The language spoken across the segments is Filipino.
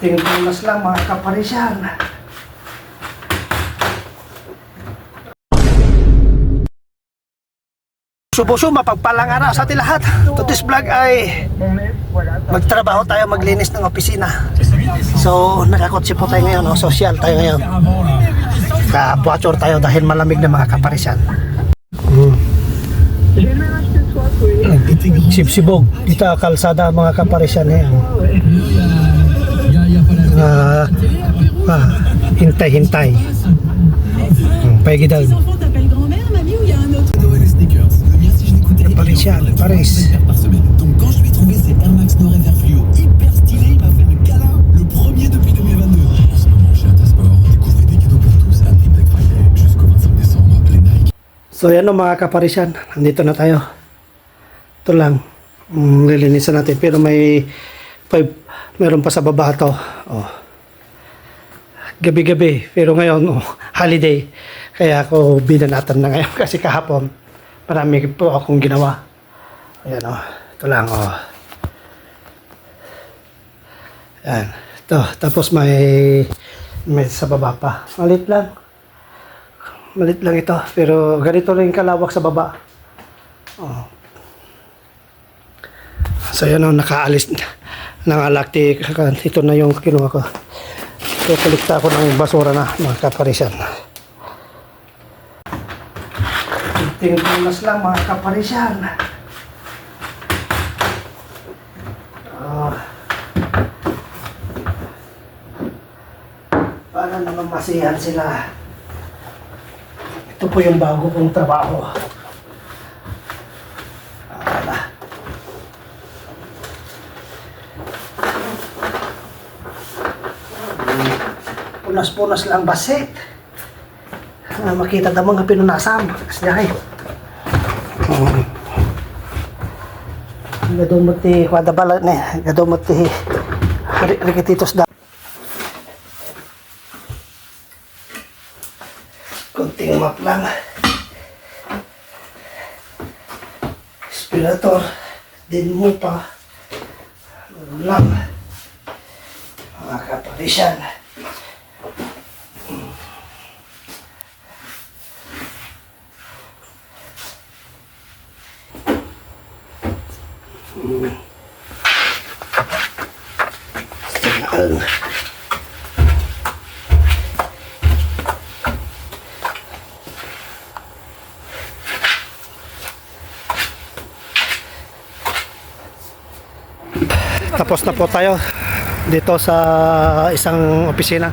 Tingnan lang mga kaparisyan. Supuso, mapagpalang araw sa ating lahat. Today's vlog ay magtrabaho tayo, maglinis ng opisina. So, nakakotse po tayo ngayon, no? social tayo ngayon. Ka-butcher tayo dahil malamig na mga kaparisyan. Mm. Sibsibog, dito kalsada mga kaparisyan eh. Ah, ah, hintay-hintay. Hmm, Pagi daw. Paris. par semaine. Donc quand je lui ai trouvé ces Air Max Noir et Vert Fluo hyper stylés, il m'a fait le câlin, le premier depuis 2022. En ce moment, chez des cadeaux pour tous jusqu'au 25 décembre. Les Nike. So yan o mga kaparisyan, nandito na tayo. Ito lang, mm, lilinisan natin. Pero may, five, meron pa sa baba to. Oh. Gabi-gabi, pero ngayon, oh, holiday. Kaya ako binanatan na ngayon kasi kahapon, marami po akong ginawa. Ayan oh, ito lang oh. Ayan, ito. Tapos may, may sa baba pa. Malit lang. Malit lang ito, pero ganito rin kalawak sa baba. Oh. So yan o, nakaalis na ng alakti. Ito na yung kinuha ko. So, kalikta ko ng basura na, mga kaparisan. Tingnan lang, mga kaparisan. Ah. para naman masiyahan sila. Ito po yung bago kong trabaho. Punas-punas lang basit. Ah, makita na mga pinunasam. Kasyahay. Hmm. Gadumot ti kwada bala ne. Gadumot ti rikititos da. Kunting map lang. Inspirator. Din mo pa. Ano lang. Mga kaparisyan. Saan? Tapos na po tayo dito sa isang opisina.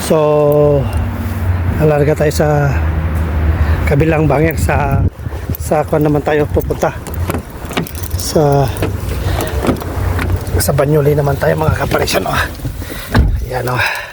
So, alarga tayo sa kabilang bangin sa sa kung naman tayo pupunta sa sa Banyuli naman tayo mga kaparisyan oh. Yan oh.